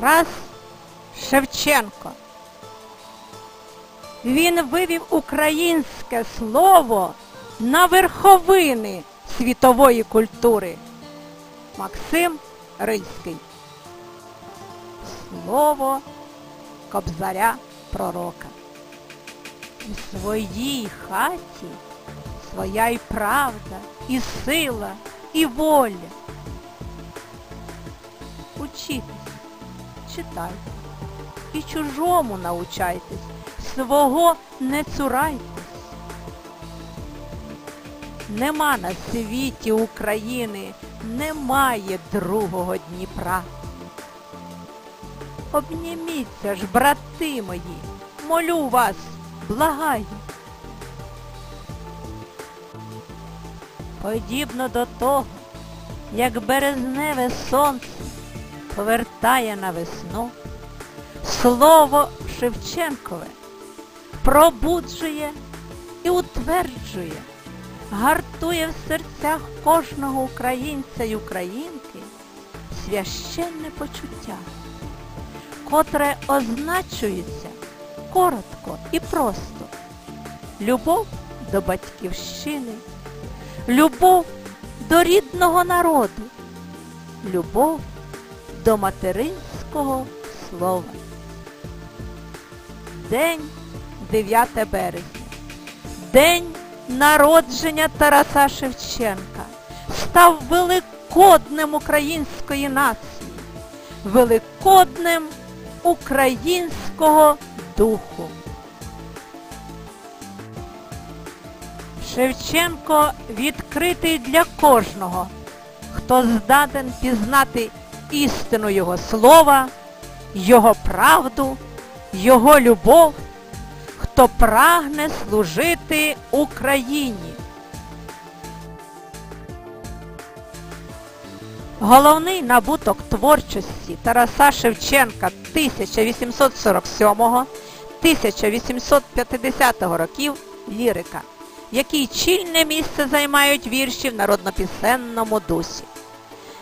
Тарас Шевченко. Він вивів українське слово на верховини світової культури. Максим Рильський. Слово Кобзаря Пророка. У своїй хаті своя і правда, і сила, і воля. Учітесь, читайте, і чужому научайтесь, свого не цурайтесь. Нема на світі України, немає другого Дніпра. Обніміться ж, брати мої, молю вас, благаю. Подібно до того, як березневе сонце повертає на весну, слово Шевченкове пробуджує і утверджує, гартує в серцях кожного українця й українки священне почуття, котре означується коротко і просто. Любов до батьківщини, любов до рідного народу, любов до материнського слова. День 9 березня. День народження Тараса Шевченка став великоднем української нації, великоднем українського духу. Шевченко відкритий для кожного, хто здатен пізнати істину його слова, його правду, його любов, хто прагне служити Україні. Головний набуток творчості Тараса Шевченка 1847-1850 років лірика, які чільне місце займають вірші в народнопісенному дусі.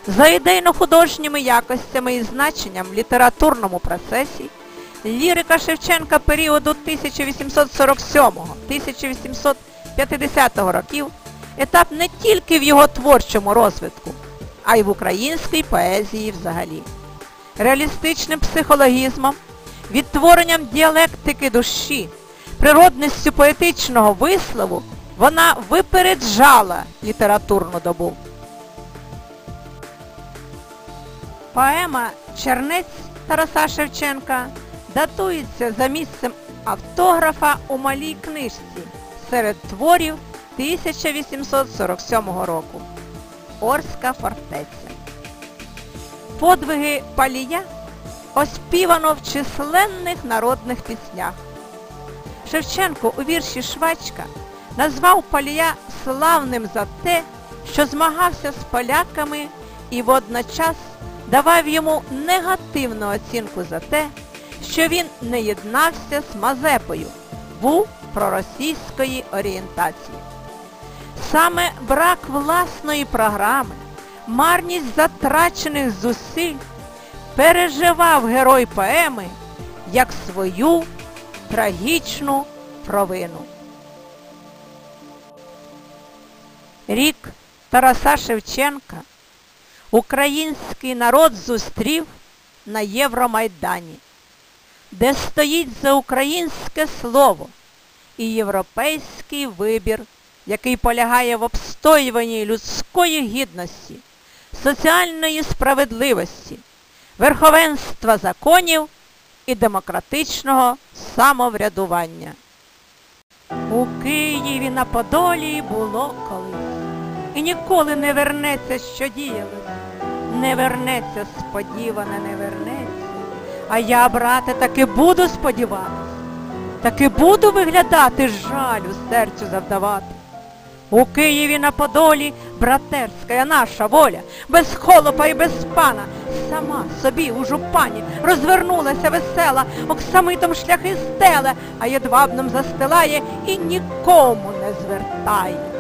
За ідейно-художніми якостями і значенням в літературному процесі лірика Шевченка періоду 1847-1850 років етап не тільки в його творчому розвитку, а й в українській поезії взагалі. Реалістичним психологізмом, відтворенням діалектики душі, природністю поетичного вислову вона випереджала літературну добу. Поема Чернець Тараса Шевченка датується за місцем автографа у малій книжці серед творів 1847 року. Орська фортеця. Подвиги Палія оспівано в численних народних піснях. Шевченко у вірші Швачка назвав Палія славним за те, що змагався з поляками і водночас давав йому негативну оцінку за те, що він не єднався з Мазепою, був проросійської орієнтації. Саме брак власної програми, марність затрачених зусиль переживав герой поеми як свою трагічну провину. Рік Тараса Шевченка український народ зустрів на Євромайдані, де стоїть за українське слово і європейський вибір, який полягає в обстоюванні людської гідності, соціальної справедливості, верховенства законів і демократичного самоврядування. У Києві на Подолі було колись. І ніколи не вернеться, що діялось. Не вернеться, сподіване, не вернеться. А я, брате, таки буду сподіватись, таки буду виглядати жалю серцю завдавати. У Києві на Подолі братерська наша воля, без холопа і без пана, сама собі у жупані розвернулася весела, оксамитом шляхи стеле, а єдвабном застилає і нікому не звертає.